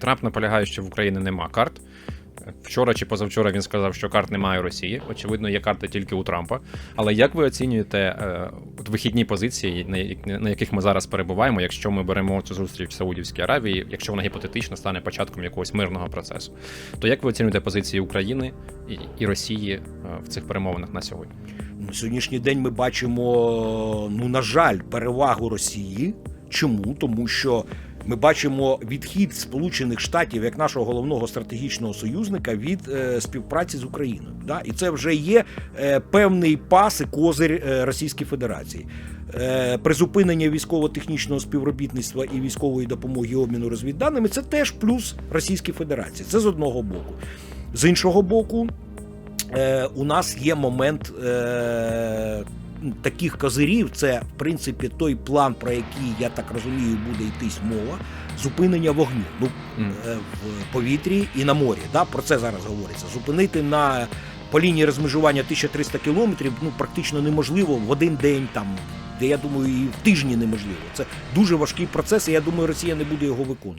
Трамп наполягає, що в Україні нема карт. Вчора чи позавчора він сказав, що карт немає у Росії. Очевидно, є карти тільки у Трампа. Але як ви оцінюєте е, вихідні позиції, на, на яких ми зараз перебуваємо, якщо ми беремо цю зустріч в Саудівській Аравії, якщо вона гіпотетично стане початком якогось мирного процесу, то як ви оцінюєте позиції України і, і Росії е, в цих перемовинах на сьогодні? На сьогоднішній день ми бачимо, ну на жаль, перевагу Росії. Чому? Тому що ми бачимо відхід Сполучених Штатів як нашого головного стратегічного союзника від е, співпраці з Україною. Да? І це вже є е, певний пас і козир е, Російської Федерації. Е, призупинення військово-технічного співробітництва і військової допомоги обміну розвідданими це теж плюс Російської Федерації. Це з одного боку. З іншого боку, е, у нас є момент е, таких козирів. Це, в принципі, той план, про який, я так розумію, буде йтись мова. Зупинення вогню ну, е, в повітрі і на морі. Да? Про це зараз говориться. Зупинити на по лінії розмежування 1300 кілометрів ну, практично неможливо в один день там. Де я думаю, і в тижні неможливо. Це дуже важкий процес, і я думаю, Росія не буде його виконувати.